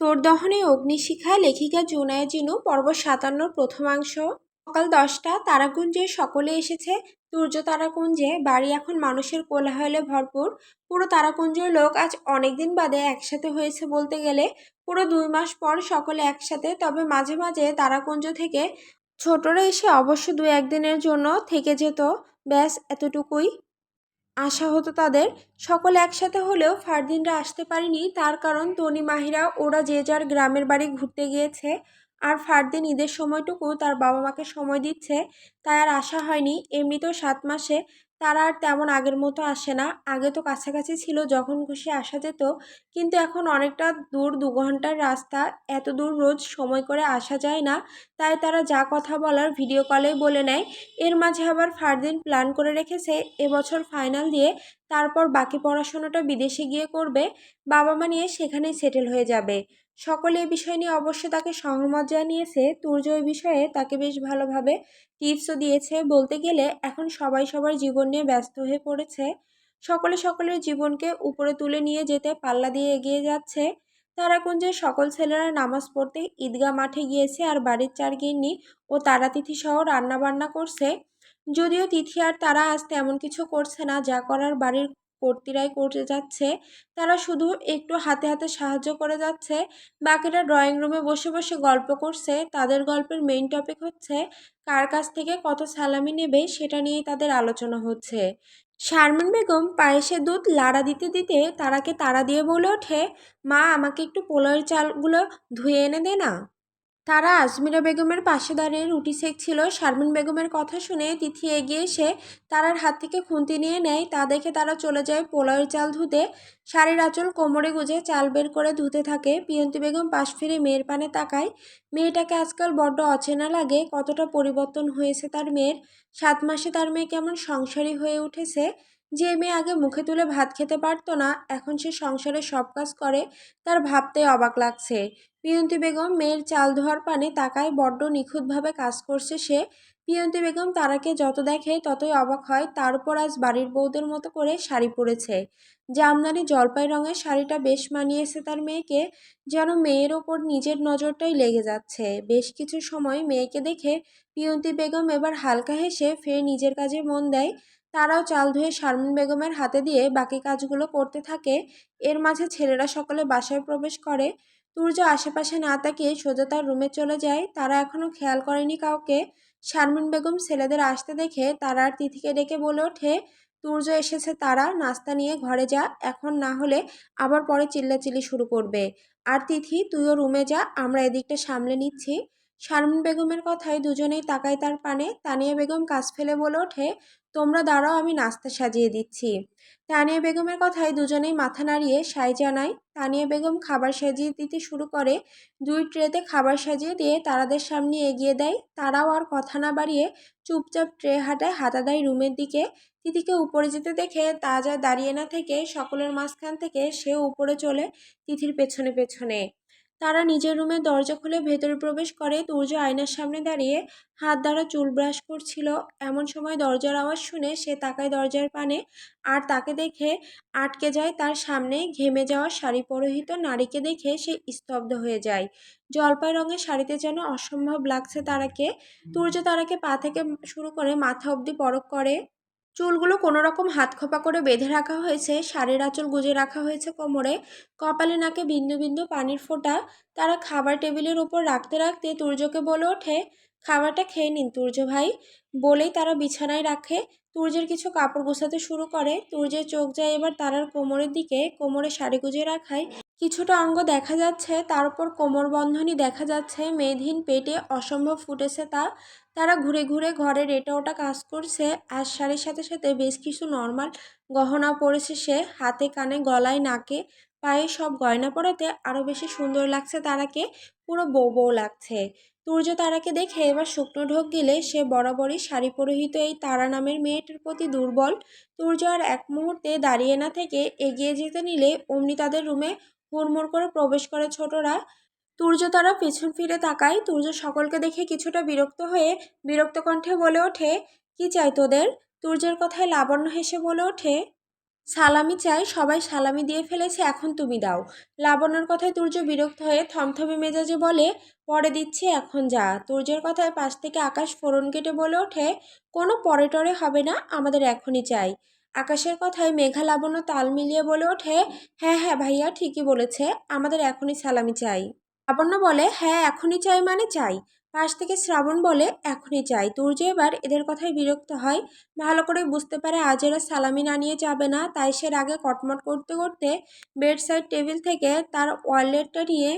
তোর দহনে অগ্নিশিখা, লেখিকা জুনায়ে জিনু, পর্ব সাতান্নর প্রথমাংশ, সকাল দশটা, তারাকুঞ্জে সকলে এসেছে। সূর্য তারাকুঞ্জে, বাড়ি এখন মানুষের কোলাহলে ভরপুর। পুরো তারাকুঞ্জের লোক আজ অনেকদিন বাদে একসাথে হয়েছে বলতে গেলে। পুরো দুই মাস পর সকলে একসাথে, তবে মাঝে মাঝে তারাকুঞ্জ থেকে ছোটরা এসে অবশ্য দু একদিনের জন্য থেকে যেত। ব্যাস, এতটুকুই। আশা হতো তাদের। সকলে একসাথে হলেও ফারদিনরা আসতে পারেনি, তার কারণ তনি মাহিরা ওরা যে যার গ্রামের বাড়ি ঘুরতে গিয়েছে আর ফারদিন ঈদের সময়টুকু তার বাবা মাকে সময় দিচ্ছে, তাই আর আসা হয়নি। এমনিতেও সাত মাসে তারা আর তেমন আগের মতো আসে না। আগে তো কাছাকাছি ছিল, যখন খুশি আসা যেত। কিন্তু এখন অনেকটা দূর, দু ঘণ্টার রাস্তা। এত দূর রোজ সময় করে আসা যায় না। তাই তারা যা কথা বলার ভিডিও কলেই বলে নেয়। এর মাঝে আবার ফারদিন প্ল্যান করে রেখেছে এবছর ফাইনাল দিয়ে তারপর বাকি পড়াশোনাটা বিদেশে গিয়ে করবে। বাবা মা নিয়ে সেখানেই সেটেল হয়ে যাবে। সকলে এই বিষয় নিয়ে অবশ্য তাকে সহমত জানিয়েছে। তুর্য ওই বিষয়ে তাকে বেশ ভালোভাবে টিপসও দিয়েছে। বলতে গেলে এখন সবাই সবার জীবন নিয়ে ব্যস্ত হয়ে পড়েছে। সকলে সকলের জীবনকে উপরে তুলে নিয়ে যেতে পাল্লা দিয়ে এগিয়ে যাচ্ছে। তারাকুঞ্জের সকল ছেলেরা নামাজ পড়তে ঈদগাহ মাঠে গিয়েছে আর বাড়ির চার গিন্নি ও তারাতিথি সহ রান্না বান্না করছে। যদিও তিথি আর তারা আজ তেমন কিছু করছে না। যা করার বাড়ির কর্তীরাই করতে যাচ্ছে। তারা শুধু একটু হাতে হাতে সাহায্য করে যাচ্ছে। বাকিরা ড্রয়িং রুমে বসে বসে গল্প করছে। তাদের গল্পের মেইন টপিক হচ্ছে, কার কাছ থেকে কত সালামি নেবে সেটা নিয়েই তাদের আলোচনা হচ্ছে। শারমিন বেগম পায়েসে দুধ লাড়া দিতে দিতে তারাকে তারা দিয়ে বলে ওঠে, মা, আমাকে একটু পোলাওয়ের চালগুলো ধুয়ে এনে দে না। তারা আজমিরা বেগমের পাশে দাঁড়িয়ে রুটি সেকছিল শারমিন বেগমের কথা শুনে তিথি এগিয়ে এসে তারার হাত থেকে খুন্তি নিয়ে নেয়। তা দেখে তারা চলে যায় পোলাওয়ের চাল ধুতে। শাড়ির আঁচল কোমরে গুজে চাল বের করে ধুতে থাকে। পিয়ন্তি বেগম পাশ ফিরে মেয়ের পানে তাকায়। মেয়েটাকে আজকাল বড্ড অচেনা লাগে, কতটা পরিবর্তন হয়েছে তার মেয়ের। সাত মাসে তার মেয়ে কেমন সংসারী হয়ে উঠেছে। যে মেয়ে আগে মুখে তুলে ভাত খেতে পারতো না, এখন সে সংসারে সব কাজ করে, তার ভাবতে অবাক লাগছে। পিয়ন্তি বেগম মেয়ের চাল ধোয়ার পানে তাকায়, বড্ড নিখুঁতভাবে কাজ করছে সে। পিয়ন্তি বেগম তারাকে যত দেখে ততই অবাক হয়, তার উপর আজ বাড়ির বউদের মতো করে শাড়ি পরেছে। জামদানি জলপাই রঙের শাড়িটা বেশ মানিয়েছে তার মেয়েকে, যেন মেয়ের ওপর নিজের নজরটাই লেগে যাচ্ছে। বেশ কিছু সময় মেয়েকে দেখে পিয়ন্তি বেগম এবার হালকা হেসে ফের নিজের কাজে মন দেয়। তারাও চাল ধুয়ে শারমিন বেগমের হাতে দিয়ে বাকি কাজগুলো করতে থাকে। এর মাঝে ছেলেরা সকলে বাসায় প্রবেশ করে। সূর্য আশেপাশে না তাকিয়ে সোজা তার রুমে চলে যায়। তারা এখনও খেয়াল করেনি কাউকে। শারমিন বেগম ছেলেদের আসতে দেখে তারা আর তিথিকে ডেকে বলে ওঠে, সূর্য এসেছে, তারা নাস্তা নিয়ে ঘরে যা। এখন না হলে আবার পরে চিল্লাচিল্লি শুরু করবে। আর তিথি, তুইও রুমে যা, আমরা এদিকটা সামলে নিচ্ছি। শারমিন বেগমের কথায় দুজনেই তাকায় তার পানে। তানিয়া বেগম কাজ ফেলে বলে ওঠে, তোমরা দাঁড়াও, আমি নাস্তা সাজিয়ে দিচ্ছি। তানিয়া বেগমের কথায় দুজনেই মাথা নাড়িয়ে সাই জানায়, তানিয়া বেগম খাবার সাজিয়ে দিতে শুরু করে। দুই ট্রেতে খাবার সাজিয়ে দিয়ে তারাদের সামনে এগিয়ে দেয়। তারাও আর কথা না বাড়িয়ে চুপচাপ ট্রে হাঁটায় হাতা দেয় রুমের দিকে। তিথিকে উপরে যেতে দেখে তা যা দাঁড়িয়ে না থেকে সকলের মাঝখান থেকে সে উপরে চলে তিথির পেছনে পেছনে। তারা নিজের রুমের দরজা খুলে ভেতরে প্রবেশ করে। তুর্য আয়নার সামনে দাঁড়িয়ে হাত দ্বারা চুল ব্রাশ করছিল। এমন সময় দরজার আওয়াজ শুনে সে তাকায় দরজার পানে আর তাকে দেখে আটকে যায় তার সামনে। ঘেমে যাওয়া শাড়ি পরহিত নারীকে দেখে সে স্তব্ধ হয়ে যায়। জলপাই রঙের শাড়িতে যেন অসম্ভব লাগছে তারাকে। তুর্য তারাকে পা থেকে শুরু করে মাথা অবধি পরক করে। চুলগুলো কোনো রকম হাত খোপা করে বেঁধে রাখা হয়েছে, শাড়ির আঁচল গুজে রাখা হয়েছে কোমরে। কপালে নাকে বিন্দু বিন্দু পানির ফোঁটা। তারা খাবার টেবিলের ওপর রাখতে রাখতে তুর্যকে বলে ওঠে, খাবারটা খেয়ে নিন তুর্য ভাই। বলেই তারা বিছানায় রাখে। তুর্যের কিছু কাপড় গোছাতে শুরু করে, তুর্যের চোখ যায় এবার তারার কোমরের দিকে, কোমরে শাড়ি গুজে রাখায়। কিছুটা অঙ্গ দেখা যাচ্ছে, তার উপর কোমর বন্ধনী দেখা যাচ্ছে মেধহীন পেটে অসম্ভব ফুটেছে তা। তারা ঘুরে ঘুরে ঘরের এটা ওটা কাজ করছে, আর শাড়ির সাথে সাথে বেশ কিছু নর্মাল গহনা পরেছে সে, হাতে, কানে, গলায়, নাকে, পায়ে সব গয়না পরাতে আরও বেশি সুন্দর লাগছে তারাকে, পুরো বউ বউ লাগছে। সূর্য তারাকে দেখে এবার শুকনো ঢোক গেলে সে বরাবরই শাড়ি পরিহিত এই তারা নামের মেয়েটার প্রতি দুর্বল। সূর্য আর এক মুহূর্তে দাঁড়িয়ে না থেকে এগিয়ে যেতে নিলে অমনি তাদের রুমে হুড়মুড় করে প্রবেশ করে ছোটরা। তুর্য তারা পেছন ফিরে তাকায়। তুর্য সকলকে দেখে কিছুটা বিরক্ত হয়ে বিরক্ত কণ্ঠে বলে ওঠে, কি চাই তোদের? তুর্যের কথায় লাবণ্য হেসে বলে ওঠে সালামি চাই সবাই সালামি দিয়ে ফেলেছে, এখন তুমি দাও। লাবণ্যর কথায় তুর্য বিরক্ত হয়ে থমথমে মেজাজে বলে, পরে দিচ্ছে, এখন যা। তুর্যের কথায় পাশ থেকে আকাশ ফোরন কেটে বলে ওঠে, কোনো পরে টরে হবে না, আমাদের এখনই চাই। আকাশের কথায় মেঘা লাবণ্য তাল মিলিয়ে বলে ওঠে হ্যাঁ হ্যাঁ ভাইয়া, ঠিকই বলেছে, আমাদের এখনই সালামি চাই। লাবণ্য বলে হ্যাঁ এখনই চাই মানে চাই। পাশ থেকে শ্রাবণ বলে, এখনই চাই তুর্য এবার এদের কথায় বিরক্ত হয়। ভালো করে বুঝতে পারে আজ এরা সালামি না নিয়ে যাবে না, তাই সে আগে কটমট করতে করতে বেড সাইড টেবিল থেকে তার ওয়ালেটটা নিয়ে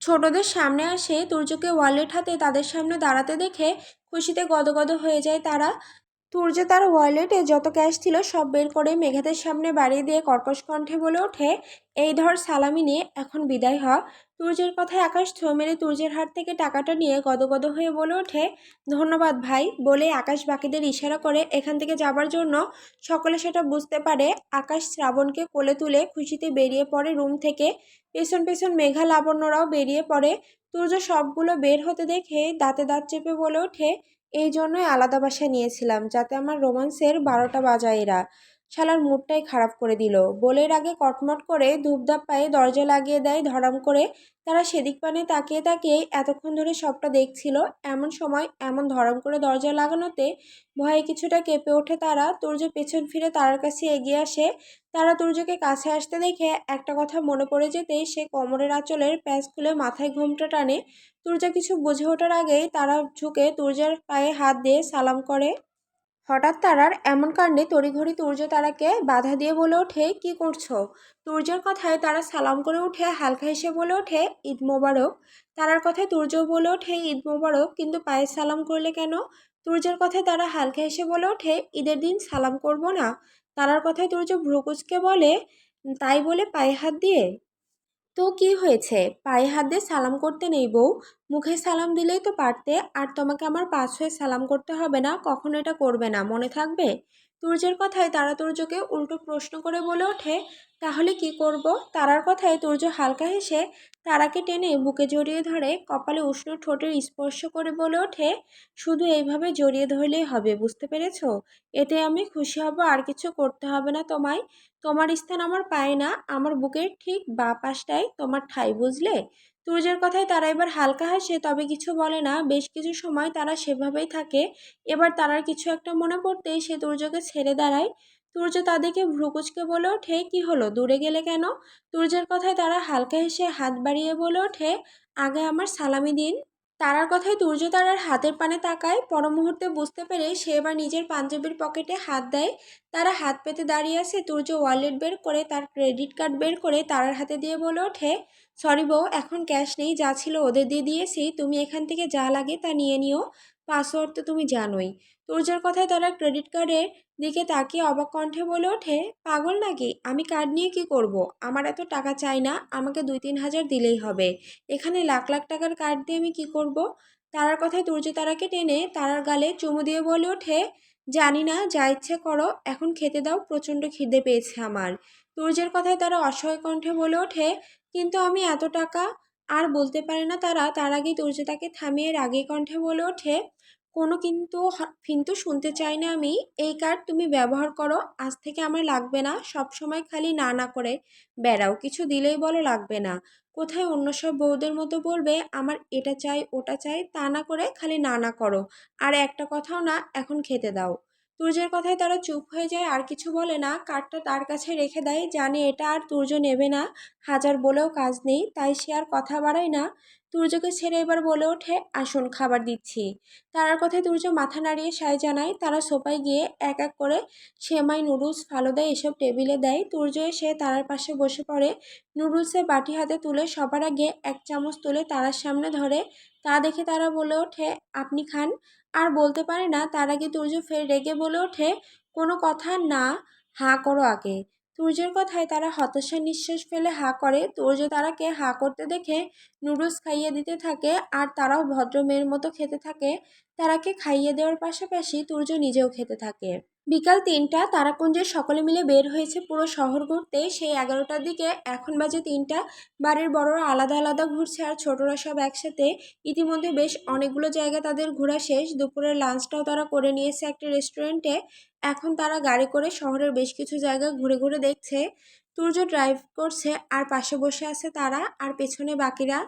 ছোটদের সামনে আসে। তুর্যকে ওয়ালেট হাতে তাদের সামনে দাঁড়াতে দেখে খুশিতে গদগদ হয়ে যায় তারা। তুর্য তার ওয়ালেটে যত ক্যাশ ছিল সব বের করে মেঘাদের সামনে বাড়িয়ে দিয়ে কর্কশ কণ্ঠে বলে ওঠে, এই ধর সালামি নিয়ে এখন বিদায় হ। তুর্যের কথায় আকাশ ছো মেরে তুর্যের হাত থেকে টাকাটা নিয়ে গদগদ হয়ে বলে ওঠে, ধন্যবাদ ভাই। বলে আকাশ বাকিদের ইশারা করে এখান থেকে যাবার জন্য। সকলে সেটা বুঝতে পারে, আকাশ শ্রাবণকে কোলে তুলে খুশিতে বেরিয়ে পড়ে রুম থেকে। পেছন পেছন মেঘা লাবণ্যরাও বেরিয়ে পড়ে। তুর্য সবগুলো বের হতে দেখে দাঁতে দাঁত চেপে বলে ওঠে এই জন্যই আলাদা বাসা নিয়েছিলাম যাতে আমার রোমান্সের বারোটা বাজায় এরা। শালার মুডটাই খারাপ করে দিল। বলের আগে কটমট করে ধূপধাপ পায়ে দরজা লাগিয়ে দেয়, ধরাম করে তারা সেদিক পানে তাকিয়ে তাকিয়ে এতক্ষণ ধরে সবটা দেখছিল। এমন সময় এমন ধরম করে দরজা লাগানোতে ভয়ে কিছুটা কেঁপে ওঠে তারা। তুর্য পেছন ফিরে তারার কাছে এগিয়ে আসে। তারা তুর্যকে কাছে আসতে দেখে একটা কথা মনে পড়ে যেতেই সে কোমরের আঁচলের প্যাঁচ খুলে মাথায় ঘুমটা টানে। তুর্য কিছু বুঝে ওঠার আগেই তারা ঝুঁকে তুর্যের পায়ে হাত দিয়ে সালাম করে। হঠাৎ তারার এমন কাণ্ডে তড়িঘড়ি তুর্য তারাকে বাধা দিয়ে বলে ওঠে, কি করছ? তুর্যের কথায় তারা সালাম করে উঠে, হালকা হেসে বলে ওঠে, ঈদ মোবারক। তারার কথায় তুর্য বলে ওঠে, ঈদ মোবারক, কিন্তু পায়ে সালাম করলে কেন? তুর্যের কথায় তারা হালকা হেসে বলে ওঠে, ঈদের দিন সালাম করব না। তারার কথায় তুর্য ভ্রুকুচকে বলে, তাই বলে পায়ে হাত দিয়ে? তো কি হয়েছে? পায়ে হাত দিয়ে সালাম করতে নেই বউ। মুখে সালাম দিলেই তো পারতে। আর তোমাকে আমার পাশ হয়ে সালাম করতে হবে না? কখনো এটা করবে না। মনে থাকবে? তুর্যের কথায় তারা তুর্যকে উল্টো প্রশ্ন করে বলে ওঠে, তাহলে কি করব? তারার কথায় তুর্য হালকা হেসে তারাকে টেনে বুকে জড়িয়ে ধরে কপালে উষ্ণ ঠোঁটের স্পর্শ করে বলে ওঠে, শুধু এইভাবে জড়িয়ে ধরলেই হবে, বুঝতে পেরেছ? এতে আমি খুশি হব, আর কিছু করতে হবে না তোমায়। তোমার স্থান আমার পায় না, আমার বুকের ঠিক বা পাশটায় তোমার ঠাই, বুঝলে? তুর্যের কথায় তারা এবার হালকা হাসে, তবে কিছু বলে না। বেশ কিছু সময় তারা সেভাবেই থাকে। এবার তারার কিছু একটা মনে পড়তেই সে তুর্যকে ছেড়ে দাঁড়ায়। তুর্য তাদেরকে ভ্রুকুচকে বলে ওঠে, কি হলো? দূরে গেলে কেন? তুর্যের কথায় তারা হালকা হেসে হাত বাড়িয়ে বলে ওঠে, আগে আমার সালামি দিন। তারার কথায় তুর্য তারার হাতের পানে তাকায়। পর মুহূর্তে বুঝতে পেরে সে এবার নিজের পাঞ্জাবির পকেটে হাত দেয়। তারা হাত পেতে দাঁড়িয়ে আছে। তুর্য ওয়ালেট বের করে, তার ক্রেডিট কার্ড বের করে তারার হাতে দিয়ে বলে ওঠে সরি বউ, এখন ক্যাশ নেই, যা ছিল ওদের দিয়ে দিয়েছি, তুমি এখান থেকে যা লাগে তা নিয়ে নিও। পাসওয়ার্ড তো তুমি জানোই। তুর্যের কথায় তারা ক্রেডিট কার্ডের দিকে তাকিয়ে অবাক কণ্ঠে বলে ওঠে, পাগল নাকি? আমি কার্ড নিয়ে কি করব। আমার এত টাকা চাই না, আমাকে দুই তিন হাজার দিলেই হবে। এখানে লাখ লাখ টাকার কার্ড দিয়ে আমি কি করব। তারার কথায় তুর্য তারাকে টেনে তারার গালে চুমু দিয়ে বলে ওঠে, জানি না, যা ইচ্ছে করো, এখন খেতে দাও, প্রচণ্ড খিদে পেয়েছে আমার। তুর্যের কথায় তারা অসহায় কণ্ঠে বলে ওঠে কিন্তু আমি এত টাকা আর বলতে পারে না তারা। তার আগেই তুর্য তাকে থামিয়ে রাগে কণ্ঠে বলে ওঠে, কোনো কিন্তু কিন্তু শুনতে চাই না আমি। এই কার্ড তুমি ব্যবহার করো, আজ থেকে আমার লাগবে না। সব সময় খালি না না করে বেড়াও। কিছু দিলেই বলো লাগবে না। কোথায় অন্য সব বউদের মতো বলবে, আমার এটা চাই, ওটা চাই, তা না করে খালি না না করো। আর একটা কথাও না, এখন খেতে দাও। তুর্যের কথায় তারা চুপ হয়ে যায়, আর কিছু বলে না। কার্ডটা তার কাছে রেখে দেয়, জানে এটা আর তুর্য নেবে না। হাজার বলেও কাজ নেই, তাই সে আর কথা বাড়ায় না। তুর্যকে ছেড়ে এবার বলে ওঠে, আসুন, খাবার দিচ্ছি। তারার কথায় তুর্য মাথা নাড়িয়ে সায় জানায়, তারা সোফায় গিয়ে এক এক করে সেমাই, নুডলস ফালুদা এসব টেবিলে দেয়। তুর্য এসে তারার পাশে বসে পড়ে। নুডলসের বাটি হাতে তুলে সবার আগে এক চামচ তুলে তারার সামনে ধরে। তা দেখে তারা বলে ওঠে, আপনি খান। আর বলতে পারে না, তার আগে তুর্য ফের রেগে বলে ওঠে, কোনো কথা না, হা করো আগে। তুর্যের কথায় তারা হতাশা নিঃশ্বাস ফেলে হা করে। তুর্য তারাকে হা করতে দেখে নুডলস খাইয়ে দিতে থাকে আর তারাও ভদ্র মেয়ের মতো খেতে থাকে। তারাকে খাইয়ে দেওয়ার পাশাপাশি তুর্য নিজেও খেতে থাকে। বিকাল তিনটা তারাকুঞ্জের সকলে মিলে বের হয়েছে পুরো শহর ঘুরতে। সেই এগারোটার দিকে এখন বাজে তিনটা। বাড়ির বড়রা আলাদা আলাদা ঘুরছে আর ছোটরা সব একসাথে। ইতিমধ্যে বেশ অনেকগুলো জায়গা তাদের ঘোরা শেষ। দুপুরের লাঞ্চটাও তারা করে নিয়েছে একটা রেস্টুরেন্টে। এখন তারা গাড়ি করে শহরের বেশ কিছু জায়গা ঘুরে ঘুরে দেখছে। সূর্য ড্রাইভ করছে আর পাশে বসে আছে তারা আর পেছনে বাকিরা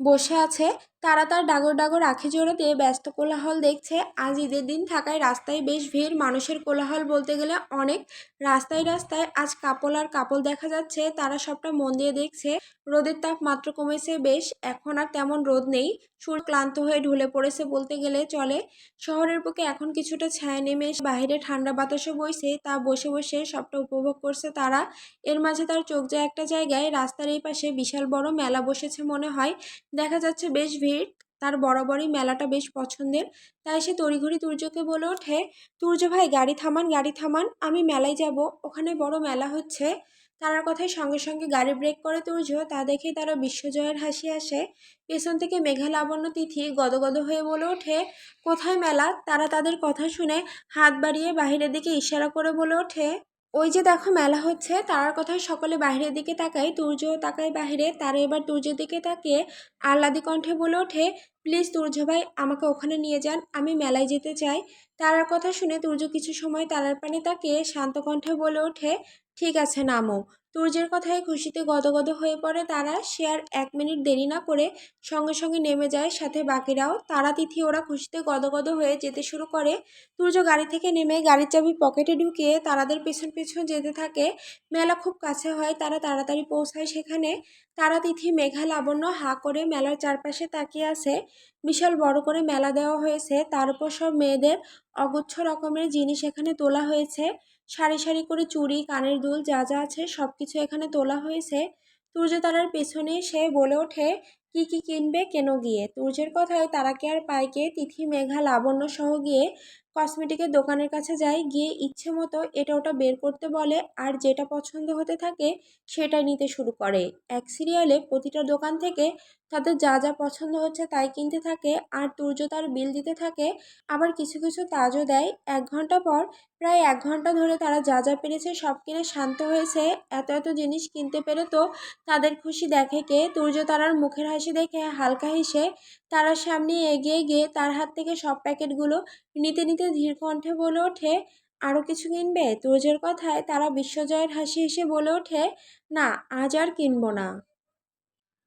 বসে আছে। তারা তার ডাগর ডাগর আখি জোড়া দিয়ে ব্যস্ত কোলাহল দেখছে। আজ ঈদের দিন থাকায় রাস্তায় বেশ ভিড়। মানুষের কোলাহল বলতে গেলে অনেক। রাস্তায় রাস্তায় আজ কাপল আর কাপল দেখা যাচ্ছে। তারা সবটা মন দিয়ে দেখছে। রোদের তাপ মাত্র কমেছে বেশ। এখন আর তেমন রোদ নেই। সুর ক্লান্ত হয়ে ঢুলে পড়েছে বলতে গেলে চলে। শহরের বুকে এখন কিছুটা ছায়া নেমে বাইরে ঠান্ডা বাতাসও বইছে। তা বসে বসে সবটা উপভোগ করছে তারা। এর মাঝে তার চোখ যায় একটা জায়গায়। রাস্তার এই পাশে বিশাল বড় মেলা বসেছে মনে হয়। দেখা যাচ্ছে বেশ ভিড়। তার বরাবরই মেলাটা বেশ পছন্দের। তাই সে তড়িঘড়ি তুর্যকে বলে ওঠে, তুর্য ভাই, গাড়ি থামান গাড়ি থামান, আমি মেলায় যাব। ওখানে বড় মেলা হচ্ছে তারার কথায় সঙ্গে সঙ্গে গাড়ি ব্রেক করে তুর্য। তা দেখে তারা বিশ্বজয়ের হাসি আসে। পেছন থেকে মেঘা লাবণ্য তিথি গদগদ হয়ে বলে ওঠে, কোথায় মেলা তারা তাদের কথা শুনে হাত বাড়িয়ে বাহিরের দিকে ইশারা করে বলে ওঠে ওই যে দেখো মেলা হচ্ছে, তারার কথায় সকলে বাহিরের দিকে তাকায়, তুর্য তাকায় বাহিরে, তারা এবার তুর্যের দিকে তাকিয়ে আহ্লাদি কণ্ঠে বলে ওঠে, প্লিজ তুর্য ভাই, আমাকে ওখানে নিয়ে যান, আমি মেলায় যেতে চাই। তারার কথা শুনে তুর্য কিছু সময় তারার পানে তাকিয়ে শান্ত কণ্ঠে বলে ওঠে ঠিক আছে নামো। তুর্যের কথায় খুশিতে গদগদ হয়ে পড়ে তারা। সে আর এক মিনিট দেরি না করে সঙ্গে সঙ্গে নেমে যায় সাথে বাকিরাও। তারা তিথি ওরা খুশিতে গদগদ হয়ে যেতে শুরু করে। তুর্য গাড়ি থেকে নেমে গাড়ির চাবি পকেটে ঢুকিয়ে তারাদের পেছন পেছন যেতে থাকে। মেলা খুব কাছে হয়, তারা তাড়াতাড়ি পৌঁছায় সেখানে। তারা তিথি মেঘা লাবণ্য হা করে মেলার চারপাশে তাকিয়ে আছে। বিশাল বড় করে মেলা দেওয়া হয়েছে। তার উপর সব মেয়েদের অগুচ্ছ রকমের জিনিস এখানে তোলা হয়েছে। সারি সারি করে চুড়ি কানের দুল, যা যা আছে সব কিছু এখানে তোলা হয়েছে। তুর্য তারার পেছনে সে বলে ওঠে, কি কি কিনবে, কেন গিয়ে? তুর্যের কথায় তারাকে আর পাইকে তিথি, মেঘা, লাবণ্য সহ গিয়ে কসমেটিকের দোকানের কাছে যায়। গিয়ে ইচ্ছে মতো এটা ওটা বের করতে বলে, আর যেটা পছন্দ হতে থাকে সেটাই নিতে শুরু করে। এক সিরিয়ালে প্রতিটা দোকান থেকে তাদের যা যা পছন্দ হচ্ছে তাই কিনতে থাকে আর তুর্য তার বিল দিতে থাকে। আবার কিছু কিছু তাজও দেয়। এক ঘণ্টা পর, প্রায় এক ঘণ্টা ধরে তারা যা যা পেরেছে সব কিনে শান্ত হয়েছে। এত এত জিনিস কিনতে পেরে তো তাদের খুশি দেখে কে? তুর্য তারার মুখের হাসি দেখে হালকা হেসে তারার সামনে এগিয়ে গিয়ে তার হাত থেকে সব প্যাকেটগুলো নিতে নিতে ধীর কণ্ঠে বলে ওঠে আরও কিছু কিনবে? তুর্যের কথায় তারা বিশ্বজয়ের হাসি হেসে বলে ওঠে, না, আজ আর কিনবো না।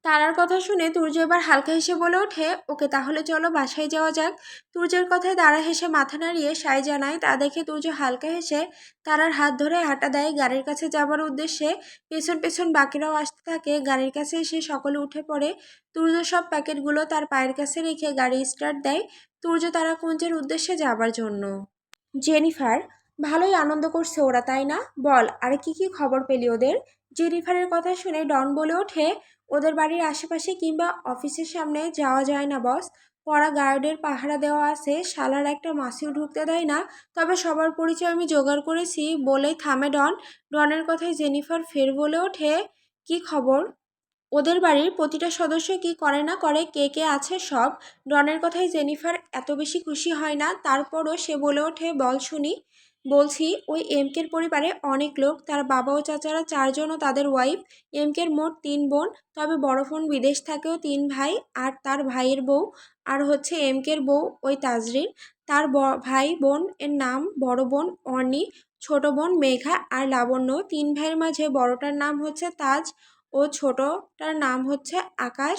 তারার কথা শুনে তুর্য এবার হালকা হেসে বলে ওঠে, ওকে তাহলে চলো বাসায় যাওয়া যাক। তুর্যের কথায় তারা হেসে মাথা নাড়িয়ে সাই জানায়, তা দেখে তুর্য হালকা হেসে তারার হাত ধরে হাঁটা দেয় গাড়ির কাছে যাবার উদ্দেশ্যে। পেছন পেছন বাকিরাও আসতে থাকে, গাড়ির কাছে এসে সকলে উঠে পড়ে। তুর্য সব প্যাকেটগুলো তার পায়ের কাছে রেখে গাড়ি স্টার্ট দেয়। তুর্য তারা কুঞ্জের উদ্দেশ্যে যাবার জন্য। জেনিফার, ভালোই আনন্দ করছে ওরা, তাই না? বল, আর কি কি খবর পেলি ওদের? জেনিফারের কথা শুনে ডন বলে ওঠে ওদের বাড়ির আশেপাশে কিংবা অফিসের সামনে যাওয়া যায় না, বস। পড়া গার্ডের পাহারা দেওয়া আছে। শালার একটা মাসিও ঢুকতে দেয় না। তবে সবার পরিচয় আমি জোগাড় করেছি। বলেই থামে ডন। ডনের কথায় জেনিফার ফের বলে ওঠে, কি খবর? ওদের বাড়ির প্রতিটা সদস্য কি করে না করে? কে কে আছে সব? ডনের কথায় জেনিফার এত বেশি খুশি হয় না। তারপরও সে বলে ওঠে, বল শুনি। বলছি, ওই এমকের পরিবারে অনেক লোক, তার বাবা ও চাচারা চারজন ও তাদের ওয়াইফ এমকের মোট তিন বোন, তবে বড় বোন বিদেশ থাকেও তিন ভাই আর তার ভাইয়ের বউ। আর হচ্ছে এমকের বউ, ওই তাজরিন। তার ভাই বোন এর নাম বড় বোন অর্নি ছোট বোন মেঘা আর লাবণ্য। তিন ভাইয়ের মাঝে বড়টার নাম হচ্ছে তাজ ও ছোটটার নাম হচ্ছে আকাশ।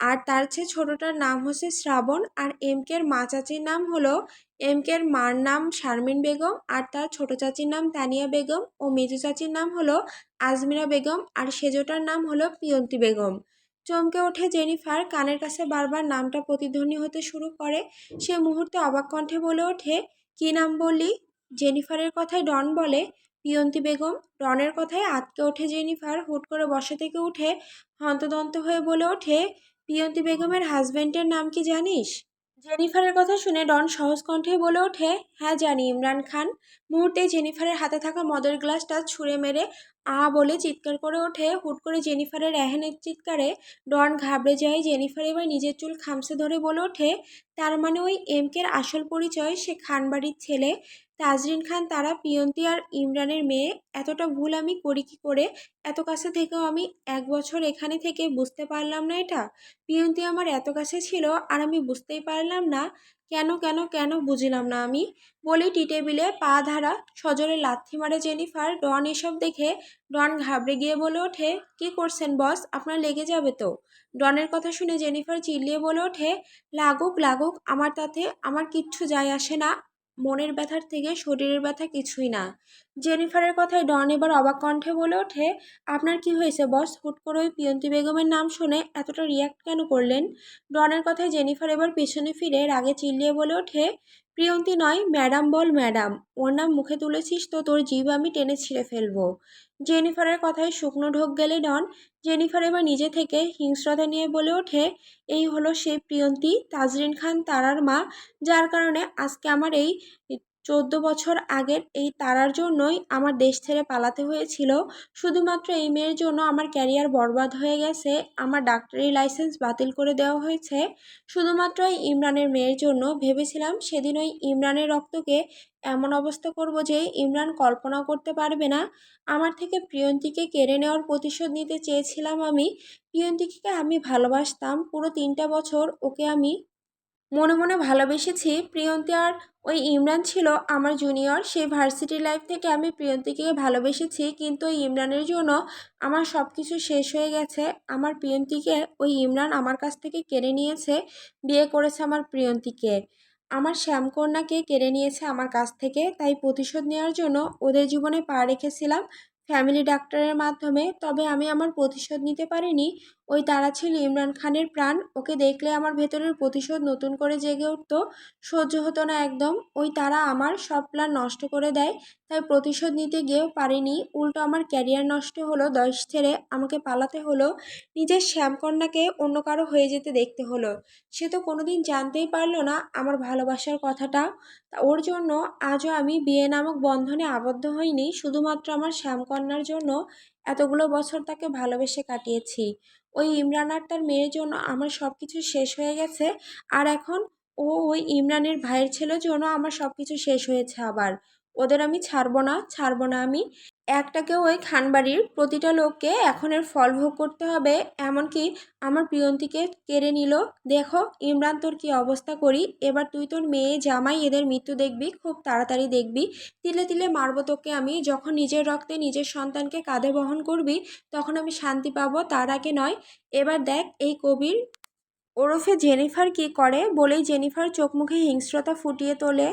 আর তার চেয়ে ছোটটার নাম হচ্ছে শ্রাবণ আর এমকের মা চাচির নাম হলো এমকের মার নাম শারমিন বেগম আর তার ছোট চাচির নাম তানিয়া বেগম ও মেজো চাচির নাম হলো আজমিরা বেগম আর সেজোটার নাম হলো পিয়ন্তি বেগম। চমকে ওঠে জেনিফার কানের কাছে বারবার নামটা প্রতিধ্বনি হতে শুরু করে। সে মুহূর্তে অবাক কণ্ঠে বলে ওঠে, কি নাম বললি? জেনিফারের কথায় ডন বলে, পিয়ন্তি বেগম। ডনের কথায় আটকে ওঠে জেনিফার, হুট করে বসা থেকে উঠে হন্তদন্ত হয়ে বলে ওঠে পিয়ন্তি বেগমের হাজব্যান্ডের নাম কি জানিস? জেনিফারের কথা শুনে ডন সহজ কণ্ঠে বলে ওঠে হ্যাঁ জানি, ইমরান খান। মুহূর্তে জেনিফারের হাতে থাকা মদের গ্লাসটা ছুঁড়ে মেরে আ বলে চিৎকার করে ওঠে। হুট করে জেনিফারের এহেনের চিৎকারে ডন ঘাবড়ে যায়। জেনিফার এবার নিজের চুল খামসে ধরে বলে ওঠে। তার মানে ওই এমকের আসল পরিচয়? সে খানবাড়ির ছেলে। তাজরিন খান, তারা পিয়ন্তি আর ইমরানের মেয়ে। এতটা ভুল আমি করি কি করে? এত কাছে থেকেও আমি এক বছর এখানে থেকে বুঝতে পারলাম না এটা। পিয়ন্তি আমার এত কাছে ছিল আর আমি বুঝতেই পারলাম না। কেন কেন কেন বুঝিলাম না আমি? বলি টি টেবিলে পা ধারা সজোরে লাথি মারে জেনিফার, ডন এসব দেখে ডন ঘাবড়ে গিয়ে বলে ওঠে, কি করছেন বস? আপনার লেগে যাবে তো? ডনের কথা শুনে জেনিফার চিল্লিয়ে বলে ওঠে, লাগুক লাগুক, আমার তাতে আমার কিচ্ছু যায় আসে না। মনের ব্যথার থেকে শরীরের ব্যথা কিছুই না। জেনিফারের কথায় ডন এবার অবাক কণ্ঠে বলে ওঠে, আপনার কি হয়েছে, বস? হুট করে ওই পিয়ন্তি বেগমের নাম শুনে এতটা রিয়াক্ট কেন করলেন? ডনের কথায় জেনিফার এবার পিছনে ফিরে রাগে চিল্লিয়ে বলে ওঠে প্রিয়ন্তি নয়, ম্যাডাম বল ম্যাডাম। ওর নাম মুখে তুলেছিস তো তোর জীব আমি টেনে ছিঁড়ে ফেলব। জেনিফারের কথায় শুকনো ঢোক গেলে ডন। জেনিফার এবার নিজে থেকে হিংস্রতা নিয়ে বলে ওঠে, এই হলো সেই প্রিয়ন্তি, তাজরিন খান, তারার মা, যার কারণে আজকে আমার এই চোদ্দ বছর আগের এই তারার জন্যই আমার দেশ ছেড়ে পালাতে হয়েছিল। শুধুমাত্র এই মেয়ের জন্য আমার ক্যারিয়ার বরবাদ হয়ে গেছে, আমার ডাক্তারি লাইসেন্স বাতিল করে দেওয়া হয়েছে। শুধুমাত্র এই ইমরানের মেয়ের জন্য ভেবেছিলাম সেদিন ওই ইমরানের রক্তকে এমন অবস্থা করব যে ইমরান কল্পনাও করতে পারবে না। আমার থেকে প্রিয়ন্তীকে কেড়ে নেওয়ার প্রতিশোধ নিতে চেয়েছিলাম আমি। প্রিয়ন্তীকে আমি ভালোবাসতাম পুরো তিনটা বছর, ওকে আমি মনে মনে ভালোবেসেছি প্রিয়ন্তী আর ওই ইমরান ছিল আমার জুনিয়র সেই ভার্সিটি লাইফ থেকে আমি প্রিয়ন্তীকে ভালোবেসেছি। কিন্তু ওই ইমরানের জন্য আমার সব কিছু শেষ হয়ে গেছে। আমার প্রিয়ন্তীকে, ওই ইমরান আমার কাছ থেকে কেড়ে নিয়েছে, বিয়ে করেছে আমার প্রিয়ন্তীকে। আমার শ্যামকন্যাকে কেড়ে নিয়েছে আমার কাছ থেকে। তাই প্রতিশোধ নেওয়ার জন্য ওদের জীবনে পা রেখেছিলাম ফ্যামিলি ডাক্তারের মাধ্যমে। তবে আমি আমার প্রতিশোধ নিতে পারিনি। ওই তারা ছিল ইমরান খানের প্রাণ। ওকে দেখলে আমার ভেতরের প্রতিশোধ নতুন করে জেগে উঠত, সহ্য হতো না একদম। ওই তারা আমার সব প্ল্যান নষ্ট করে দেয়, তাই প্রতিশোধ নিতে গিয়েও পারিনি। উল্টো আমার ক্যারিয়ার নষ্ট হলো দশ ছেড়ে, আমাকে পালাতে হলো, নিজের শ্যামকন্যাকে অন্য কারও হয়ে যেতে দেখতে হলো। সে তো কোনোদিন জানতেই পারল না আমার ভালোবাসার কথাটা। ওর জন্য আজও আমি বিয়ে নামক বন্ধনে আবদ্ধ হইনি, শুধুমাত্র আমার শ্যামকন্যার জন্য এতগুলো বছর তাকে ভালোবেসে কাটিয়েছি। ওই ইমরান আর তার মেয়ের জন্য আমার সব কিছু শেষ হয়ে গেছে। আর এখন ও ওই ইমরানের ভাইয়ের ছেলের জন্য আমার সব কিছু শেষ হয়েছে আবার। ওদের আমি ছাড়বো না ছাড়বো না আমি। একটাকে ওই খানবাড়ির প্রতিটা লোককে এখন এর ফল ভোগ করতে হবে, এমনকি আমার প্রিয়ন্তীকে কেড়ে নিল। দেখো, ইমরান, তোর কি অবস্থা করি? এবার তুই তোর মেয়ে, জামাই, এদের মৃত্যু দেখবি, খুব তাড়াতাড়ি দেখবি। তিলে তিলে মারবো তোকে আমি, যখন নিজের রক্তে নিজের সন্তানকে কাঁধে বহন করবি, তখন আমি শান্তি পাবো, তার আগে নয়। এবার দেখ, এই কবির ওরফে জেনিফার কি করে, বলেই জেনিফার চোখ মুখে হিংস্রতা ফুটিয়ে তোলে।